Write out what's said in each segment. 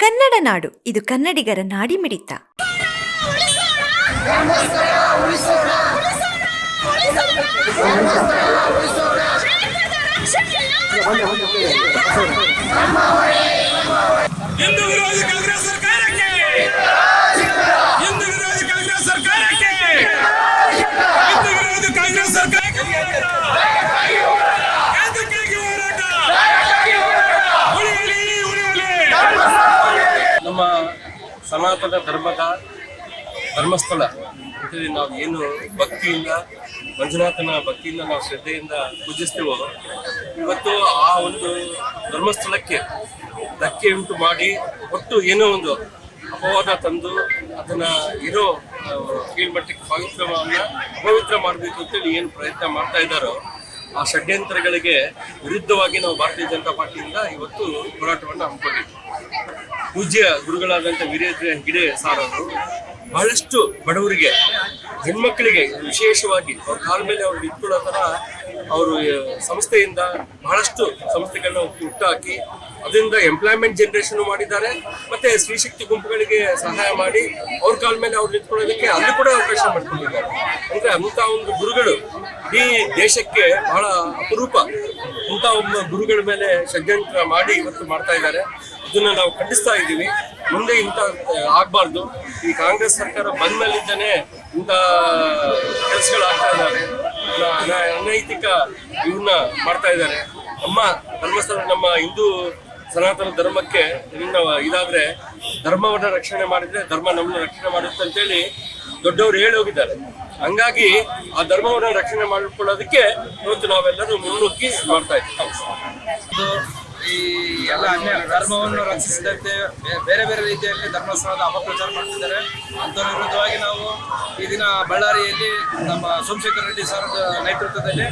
ಕನ್ನಡ ನಾಡು. ಇದು ಕನ್ನಡಿಗರ ನಾಡಿ ಮಿಡಿತ. ಸರ್ಕಾರಕ್ಕೆ ಹಿಂದೂ ವಿರೋಧಿ ಕಾಂಗ್ರೆಸ್ ಸರ್ಕಾರಕ್ಕೆ ಹಿಂದೂ ವಿರೋಧಿ ಕಾಂಗ್ರೆಸ್ ಸರ್ಕಾರಕ್ಕೆ ಯಾತಕ್ಕಾಗಿ ಹೋರಾಟ ಉಳಿಯಲಿ ಉಳಿಯಲಿ ನಮ್ಮ ಸನಾತನ ಧರ್ಮದ ಧರ್ಮಸ್ಥಳ. ಅಂತೇಳಿ ನಾವು ಏನು ಭಕ್ತಿಯಿಂದ, ಮಂಜುನಾಥನ ಭಕ್ತಿಯಿಂದ ನಾವು ಶ್ರದ್ಧೆಯಿಂದ ಪೂಜಿಸ್ತೇವೋ, ಇವತ್ತು ಆ ಒಂದು ಧರ್ಮಸ್ಥಳಕ್ಕೆ ಧಕ್ಕೆ ಉಂಟು ಮಾಡಿ ಒಟ್ಟು ಏನೋ ಒಂದು ಅಪವಾದ ತಂದು ಅದನ್ನ ಇರೋ ಕೀಳ್ಮಟ್ಟಕ್ಕೆ ಪವಿತ್ರವನ್ನ, ಅಪವಿತ್ರ ಮಾಡಬೇಕು ಅಂತೇಳಿ ಏನು ಪ್ರಯತ್ನ ಮಾಡ್ತಾ ಇದ್ದಾರೋ, ಆ ಷಡ್ಯಂತ್ರಗಳಿಗೆ ವಿರುದ್ಧವಾಗಿ ನಾವು ಭಾರತೀಯ ಜನತಾ ಪಾರ್ಟಿಯಿಂದ ಇವತ್ತು ಹೋರಾಟವನ್ನು ಹಮ್ಮಿಕೊಂಡಿದ್ವಿ. ಪೂಜ್ಯ ಗುರುಗಳಾದಂಥ ವೀರೇಂದ್ರ ಹೆಗ್ಡೆ ಸಾರ್ ಅವರು ಬಹಳಷ್ಟು ಬಡವರಿಗೆ ಹೆಣ್ಮಕ್ಕಳಿಗೆ ವಿಶೇಷವಾಗಿ ಅವ್ರ ಕಾಲ ಮೇಲೆ ಅವ್ರು ನಿಂತ್ಕೊಳ್ಳೋ ಥರ ಅವರು ಸಂಸ್ಥೆಯಿಂದ ಬಹಳಷ್ಟು ಸಂಸ್ಥೆಗಳನ್ನ ಹುಟ್ಟಾಕಿ ಅದರಿಂದ ಎಂಪ್ಲಾಯ್ಮೆಂಟ್ ಜನರೇಷನ್ ಮಾಡಿದ್ದಾರೆ. ಮತ್ತೆ ಸ್ತ್ರೀಶಕ್ತಿ ಗುಂಪುಗಳಿಗೆ ಸಹಾಯ ಮಾಡಿ ಅವ್ರ ಕಾಲ ಮೇಲೆ ಅವ್ರು ನಿಂತ್ಕೊಳ್ಳೋದಕ್ಕೆ ಅಲ್ಲಿ ಕೂಡ ಅವಕಾಶ ಮಾಡ್ಕೊಂಡಿದ್ದಾರೆ. ಅಂದ್ರೆ ಅಂತ ಒಂದು ಗುರುಗಳು ಈ ದೇಶಕ್ಕೆ ಬಹಳ ಅಪರೂಪ. ಇಂಥ ಒಬ್ಬ ಗುರುಗಳ ಮೇಲೆ ಷಡ್ಯಂತ್ರ ಮಾಡಿ ಇವತ್ತು ಮಾಡ್ತಾ ಇದ್ದಾರೆ. ಇದನ್ನ ನಾವು ಖಂಡಿಸ್ತಾ ಇದ್ದೀವಿ. ಮುಂದೆ ಇಂಥ ಆಗ್ಬಾರ್ದು. ಈ ಕಾಂಗ್ರೆಸ್ ಸರ್ಕಾರ ಬಂದ ಮೇಲಿದ್ದಾನೆ ಇಂಥ ಕೆಲಸಗಳಾಗ್ತಾ ಇದ್ದಾರೆ ಅನ- ಅನ- ಅನೈತಿಕ ಇವನ್ನ ಮಾಡ್ತಾ ಇದ್ದಾರೆ. ನಮ್ಮ ಧರ್ಮಸ್ಥಳ, ನಮ್ಮ ಹಿಂದೂ ಸನಾತನ ಧರ್ಮಕ್ಕೆ ಇದಾದ್ರೆ ಧರ್ಮವನ್ನ ರಕ್ಷಣೆ ಮಾಡಿದ್ರೆ, ಧರ್ಮ ನಮ್ಮನ್ನ ರಕ್ಷಣೆ ಮಾಡುತ್ತೆ ಅಂತೇಳಿ ದೊಡ್ಡವರು ಹೇಳಿ ಹೋಗಿದ್ದಾರೆ. ಹಂಗಾಗಿ ಆ ಧರ್ಮವನ್ನು ರಕ್ಷಣೆ ಮಾಡಿಕೊಳ್ಳೋದಕ್ಕೆ ಇವತ್ತು ನಾವೆಲ್ಲರೂ ಮುನ್ನುಗ್ಗಿ ಮಾಡ್ತಾ ಇದ್ದೀವಿ. ಇದು ಈ ಎಲ್ಲ ಅನ್ಯ ಧರ್ಮವನ್ನು ರಕ್ಷಿಸಿದಂತೆ ಬೇರೆ ಬೇರೆ ರೀತಿಯಲ್ಲಿ ಧರ್ಮಸ್ಥಳದ ಅಪಪ್ರಚಾರ ಮಾಡ್ತಿದ್ದಾರೆ. ಅಂಥವ್ರ ವಿರುದ್ಧವಾಗಿ ನಾವು ಈ ದಿನ ಬಳ್ಳಾರಿಯಲ್ಲಿ ನಮ್ಮ ಸೋಮಶೇಖರ್ ರೆಡ್ಡಿ ಸರ್ ನೇತೃತ್ವದಲ್ಲಿ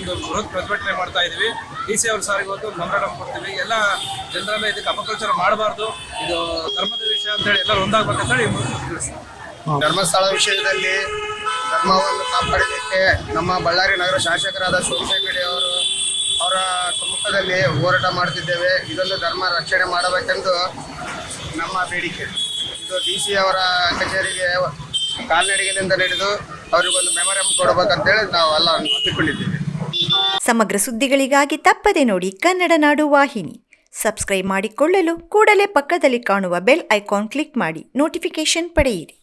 ಒಂದು ಬೃಹತ್ ಪ್ರತಿಭಟನೆ ಮಾಡ್ತಾ ಇದ್ದೀವಿ. ಡಿ ಸಿ ಅವ್ರ ಸಾರಿಗೆ ಇವತ್ತು ಮೆಮೊರಾಂಡಮ್ ಕೊಡ್ತೀವಿ. ಎಲ್ಲ ಜನರ ಮೇಲೆ ಇದಕ್ಕೆ ಅಪಪ್ರಚಾರ ಮಾಡಬಾರ್ದು. ಇದು ಧರ್ಮದ ವಿಷಯ ಅಂತೇಳಿ ಎಲ್ಲರೂ ಒಂದಾಗಬೇಕಂತೇಳಿ ಧರ್ಮಸ್ಥಳ ವಿಷಯದಲ್ಲಿ ಧರ್ಮವನ್ನು ಕಾಪಾಡಲಿಕ್ಕೆ ನಮ್ಮ ಬಳ್ಳಾರಿ ನಗರ ಶಾಸಕರಾದ ಸೋಮಶೇಖರ್ ಅವರು ಅವರ ಸಮ್ಮುಖದಲ್ಲಿ ಹೋರಾಟ ಮಾಡುತ್ತಿದ್ದೇವೆ ಇದೊಂದು ಧರ್ಮ ರಕ್ಷಣೆ ಮಾಡಬೇಕೆಂದು ನಮ್ಮ ಬೇಡಿಕೆ. ಇದು ಡಿ ಸಿ ಅವರ ಕಚೇರಿಗೆ ಕಾಲ್ನಡಿಗೆಯಿಂದ ನಡೆದು ಅವರಿಗೊಂದು ಮೆಮೊರಿಯಂ ಕೊಡಬೇಕಂತೇಳಿ ನಾವು ಎಲ್ಲ ಒಪ್ಪಿಕೊಂಡಿದ್ದೇವೆ. ಸಮಗ್ರ ಸುದ್ದಿಗಳಿಗಾಗಿ ತಪ್ಪದೆ ನೋಡಿ ಕನ್ನಡ ನಾಡು ವಾಹಿನಿ. ಸಬ್ಸ್ಕ್ರೈಬ್ ಮಾಡಿಕೊಳ್ಳಲು ಕೂಡಲೇ ಪಕ್ಕದಲ್ಲಿ ಕಾಣುವ ಬೆಲ್ ಐಕಾನ್ ಕ್ಲಿಕ್ ಮಾಡಿ ನೋಟಿಫಿಕೇಶನ್ ಪಡೆಯಿರಿ.